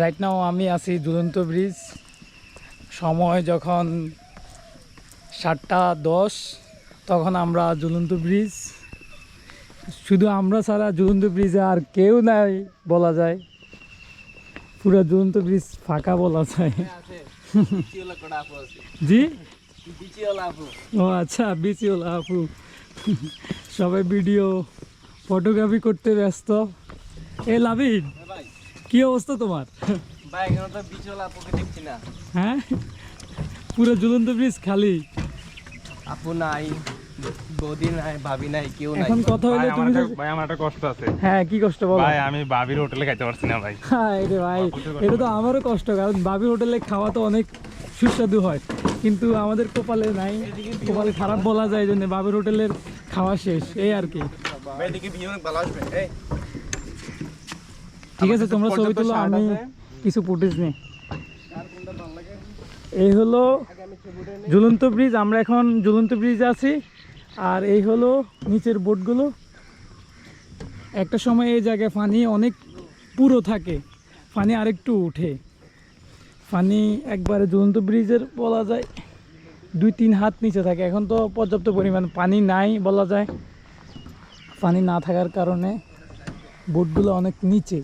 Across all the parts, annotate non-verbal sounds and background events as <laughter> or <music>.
Right now আমি আছি দুরন্ত ব্রিজ। সময় যখন সাতটা দশ, তখন আমরা ঝুলন্ত ব্রিজ। শুধু আমরা ছাড়া ঝুলন্ত ব্রিজে আর কেউ নাই বলা যায়। পুরো ঝুলন্ত ব্রিজ ফাঁকা বলা যায়। জি? ও আচ্ছা বিচিওলা আপু। সবাই ভিডিও ফটোগ্রাফি করতে ব্যস্ত। এ লাভিন কি অবস্থা তোমার? ভাই এখানে তো বিচলা আপুকে দেখছি না। হ্যাঁ? পুরো ঝুলন্ত ব্রিজ খালি। আপু নাই বৌদি নাই ভাবি নাই কেউ নাই। এখন কথা হলে তুমি ভাই আমার একটা কষ্ট আছে। হ্যাঁ কি কষ্ট বলো? ভাই আমি বাবির হোটেলে খাইতে পারছি না ভাই। হ্যাঁ রে ভাই এটা তো আমারও কষ্ট কারণ বাবির হোটেলে খাওয়া তো অনেক সুস্বাদু হয়। কিন্তু আমাদের কপালে নাই। কপালে খারাপ বলা যায় জন্য বাবির হোটেলের খাওয়া শেষ এই আর কি। ভাই এদিকে ভিউ অনেক ভালো আসবে। এই ঠিক আছে তোমরা ছবি তুলো আমি কিছু ফুটেজ নেই। এই হলো ঝুলন্ত ব্রিজ আমরা এখন ঝুলন্ত ব্রিজে আছি। আর এই হলো নিচের বোটগুলো একটা সময় এই জায়গায় পানি অনেক পুরো থাকে। পানি আরেকটু উঠে। পানি একবারে ঝুলন্ত ব্রিজের বলা যায় দুই তিন হাত নিচে থাকে। এখন তো পর্যাপ্ত পরিমাণ পানি নাই বলা যায়। পানি না থাকার কারণে বোটগুলো অনেক নিচে।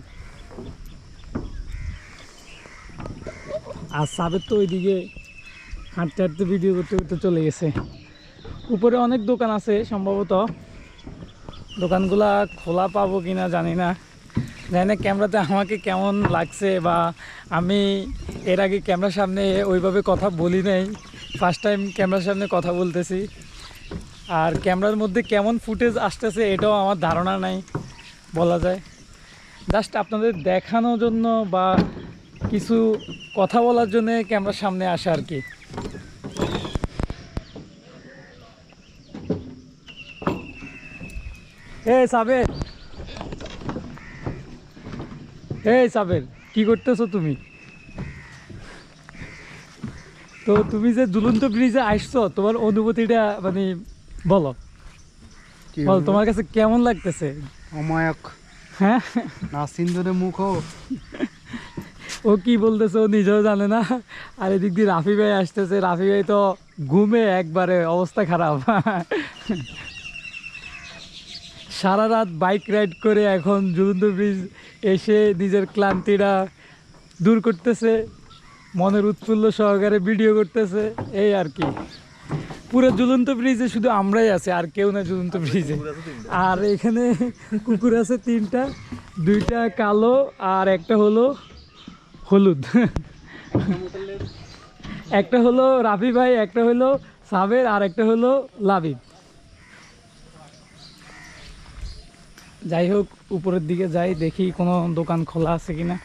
আর সাবের তো ওইদিকে হাঁটতে হাঁটতে ভিডিও করতে করতে চলে গেছে। উপরে অনেক দোকান আছে সম্ভবত। দোকানগুলা খোলা পাবো কিনা জানি না। জানি না ক্যামেরাতে আমাকে কেমন লাগছে বা আমি এর আগে ক্যামেরার সামনে ওইভাবে কথা বলি নাই। ফার্স্ট টাইম ক্যামেরার সামনে কথা বলতেছি। আর ক্যামেরার মধ্যে কেমন ফুটেজ আসতেছে এটাও আমার ধারণা নাই, বলা যায়। জাস্ট আপনাদের দেখানোর জন্য বা কিছু কথা বলার জন্য ক্যামেরার সামনে আসা আর কি। সাবের। সাবের কি করতেছো তুমি? তো তুমি যে ঝুলন্ত ব্রিজে আসছো তোমার অনুভূতিটা মানে বলো। বল তোমার কাছে কেমন লাগতেছে? অমায়ক। হ্যাঁ? না সিন্দুরে মুখও। ও কি বলতেছে ও নিজেও জানে না। আর এদিক দিয়ে রাফি ভাই আসতেছে। রাফি ভাই তো ঘুমে একবারে অবস্থা খারাপ। সারা রাত বাইক রাইড করে এখন ঝুলন্ত ব্রিজ এসে নিজের ক্লান্তিটা দূর করতেছে মনের উৎফুল্ল সহকারে ভিডিও করতেছে এই আর কি। পুরো ঝুলন্ত ব্রিজে শুধু আমরাই আছি আর কেউ না ঝুলন্ত ব্রিজে। আর এখানে কুকুর আছে তিনটা দুইটা কালো আর একটা হলো হলুদ। <laughs> একটা হলো রাফি ভাই, একটা হলো সাবের, আর একটা হলো লাবিব। যাই হোক, উপরের দিকে যাই, দেখি কোনো দোকান খোলা আছে কিনা।